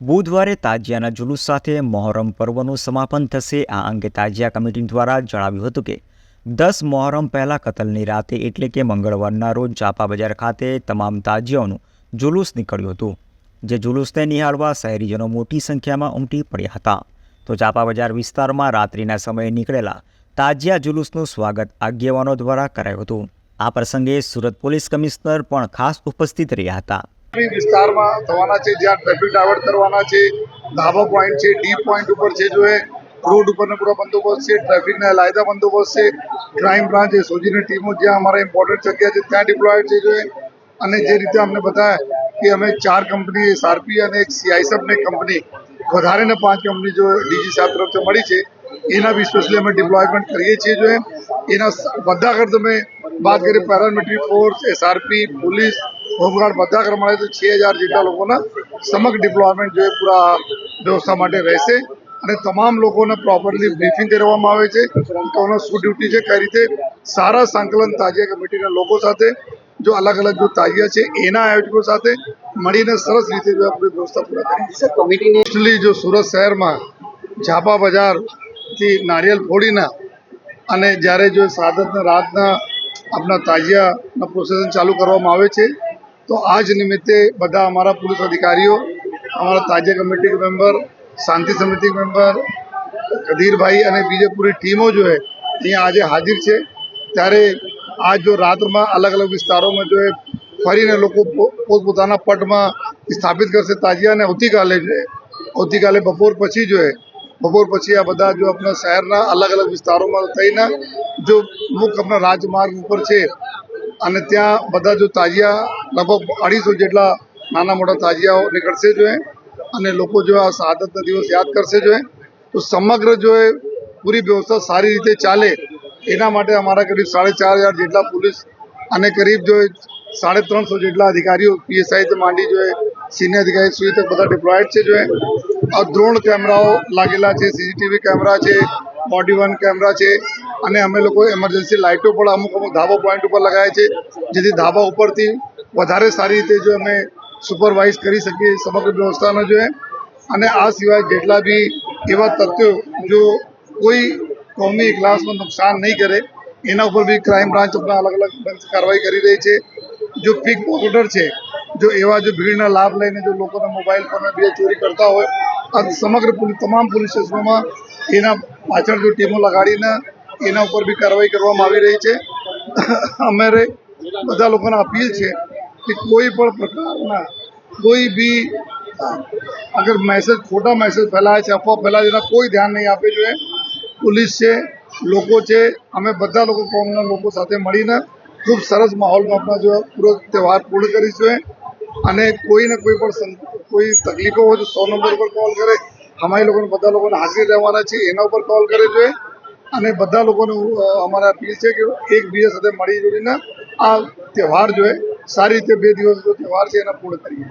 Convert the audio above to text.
બુધવારે તાજિયાના જુલુસ સાથે મોહરમ પર્વનું સમાપન થશે. આ અંગે તાજિયા કમિટી દ્વારા જણાવ્યું હતું કે, દસ મોહરમ પહેલાં કતલની રાતે એટલે કે મંગળવારના રોજ ચાપા બજાર ખાતે તમામ તાજિયાઓનું જુલુસ નીકળ્યું હતું, જે જુલુસને નિહાળવા શહેરીજનો મોટી સંખ્યામાં ઉમટી પડ્યા હતા. તો ચાપા બજાર વિસ્તારમાં રાત્રિના સમયે નીકળેલા તાજિયા જુલુસનું સ્વાગત આગેવાનો દ્વારા કરાયું હતું. આ પ્રસંગે સુરત પોલીસ કમિશનર પણ ખાસ ઉપસ્થિત રહ્યા હતા. વિસ્તારમાં થવાના છે, જ્યાં ટ્રાફિક ડાયવર્ટ કરવાના છે. ધાબા પોઈન્ટ છે ડી પોઈન્ટ ઉપર છે, જો રોડ ઉપરનો પૂરો બંદોબસ્ત છે, ટ્રાફિકના લાયદા બંદોબસ્ત છે. ક્રાઇમ બ્રાન્ચ છે સોજીની ટીમો જ્યાં અમારા ઇમ્પોર્ટન્ટ જગ્યા છે, ત્યાં ડિપ્લોયડ છે, જો અને જે રીતે અમને બતાવ્યા કે અમે ચાર કંપની એસઆરપી અને એક સીઆઈસએફની કંપની વધારે પાંચ કંપની જો ડીજી સાહેબ તરફથી મળી છે, એના બી સ્પેશિયલી અમે ડિપ્લોયમેન્ટ કરીએ છીએ, જો એના બધા આગળ તમે વાત કરીએ paramilitary force SRP police home guard બધા મળે તો છ હજાર જેટલા લોકોના સમગ્ર ડિપ્લોયમેન્ટ જે પૂરા વ્યવસ્થા માટે રહેશે. અને તમામ લોકોને પ્રોપરલી બ્રીફિંગ કરવામાં આવે છે કોનો શું ડ્યુટી છે કઈ રીતે સારા સંકલન તાજિયા કમિટીના લોકો સાથે જો અલગ અલગ જો તાજિયા છે એના આયોજકો સાથે મળીને સરસ રીતે જો આપણી વ્યવસ્થા પૂરા કરી મોસ્ટલી જો સુરત શહેરમાં ઝાપા બજારથી નારિયેલ ફોડીના અને જ્યારે જો સાદતના રાતના આપણા તાજિયાના પ્રોસેસન ચાલુ કરવામાં આવે છે તો આ જ નિમિત્તે બધા અમારા પોલીસ અધિકારીઓ, અમારા તાજિયા કમિટી મેમ્બર, શાંતિ સમિતિ મેમ્બર, કદીરભાઈ અને બીજી પૂરી ટીમો જો છે અહીંયા આજે હાજર છે. ત્યારે આ જો રાત્રમાં અલગ અલગ વિસ્તારોમાં જો ફરીને લોકો પોતપોતાના પટમાં સ્થાપિત કરશે, તાજિયા અને આવતીકાલે જો આવતીકાલે બપોર પછી જો બપોર પછી આ બધા જો આપણા શહેરના અલગ અલગ વિસ્તારોમાં થઈને જો મુખ્ય આપણા રાજમાર્ગ ઉપર છે અને ત્યાં બધા જો તાજિયા, લગભગ અઢીસો જેટલા નાના મોટા તાજિયાઓ નીકળશે જોએ અને લોકો જો આ શહાદતના દિવસ યાદ કરશે જોએ તો સમગ્ર જો એ પૂરી વ્યવસ્થા સારી રીતે ચાલે, એના માટે અમારા કરીબ સાડા ચાર હજાર જેટલા પોલીસ અને કરીબ જો એ સાડે ત્રણસો જેટલા અધિકારીઓ પીએસઆઈથી માંડી જોઈએ સિનિયર અધિકારી સુધી બધા ડિપ્લોયડ છે જોઈએ આ ડ્રોન કેમેરાઓ લાગેલા છે, સીસીટીવી કેમેરા છે બોડી વન કેમેરા છે અને અમે લોકો એમરજન્સી લાઇટો પણ અમુક અમુક ધાબા પોઈન્ટ ઉપર લગાવ્યા છે, જેથી ધાબા ઉપરથી વધારે સારી રીતે જો અમે સુપરવાઇઝ કરી શકીએ સમગ્ર વ્યવસ્થાને જો એ અને આ સિવાય જેટલા બી એવા તથ્યો જો કોઈ કોમી ક્લાસમાં નુકસાન નહીં કરે, એના ઉપર બી ક્રાઇમ બ્રાન્ચ આપણા અલગ અલગ કાર્યવાહી કરી રહી છે. જો પીક પોકેટર છે, જો એવા જો ભીડના લાભ લઈને જો લોકોના મોબાઈલ ફોન બે ચોરી કરતા હોય, આ સમગ્ર તમામ પોલીસ સ્ટેશનોમાં એના પાછળ જો ટીમો લગાડીને એના ઉપર બી કાર્યવાહી કરવામાં આવી રહી છે. અમારે બધા લોકોને અપીલ છે કે કોઈ પણ પ્રકારના કોઈ બી, અગર મેસેજ ખોટા મેસેજ ફેલાય છે, અફવા ફેલાય છે કોઈ ધ્યાન નહીં આપે જોઈએ. પોલીસ છે, લોકો છે, અમે બધા લોકો કોમના લોકો સાથે મળીને ખૂબ સરસ માહોલમાં આપણા જો પૂરો તહેવાર પૂર્ણ કરીશું અને કોઈને કોઈ પણ કોઈ તકલીફો હોય તો સો નંબર પર કોલ કરે. અમારી લોકોને બધા લોકોને હાજરી રહેવાના છે, એના ઉપર કોલ કરે જોઈએ. અને બધા લોકોને અમારા અપીલ છે કે એકબીજા સાથે મળી જોડીને આ તહેવાર જો એ સારી રીતે બે દિવસ જો તહેવાર છે એને પૂર્ણ કરીએ.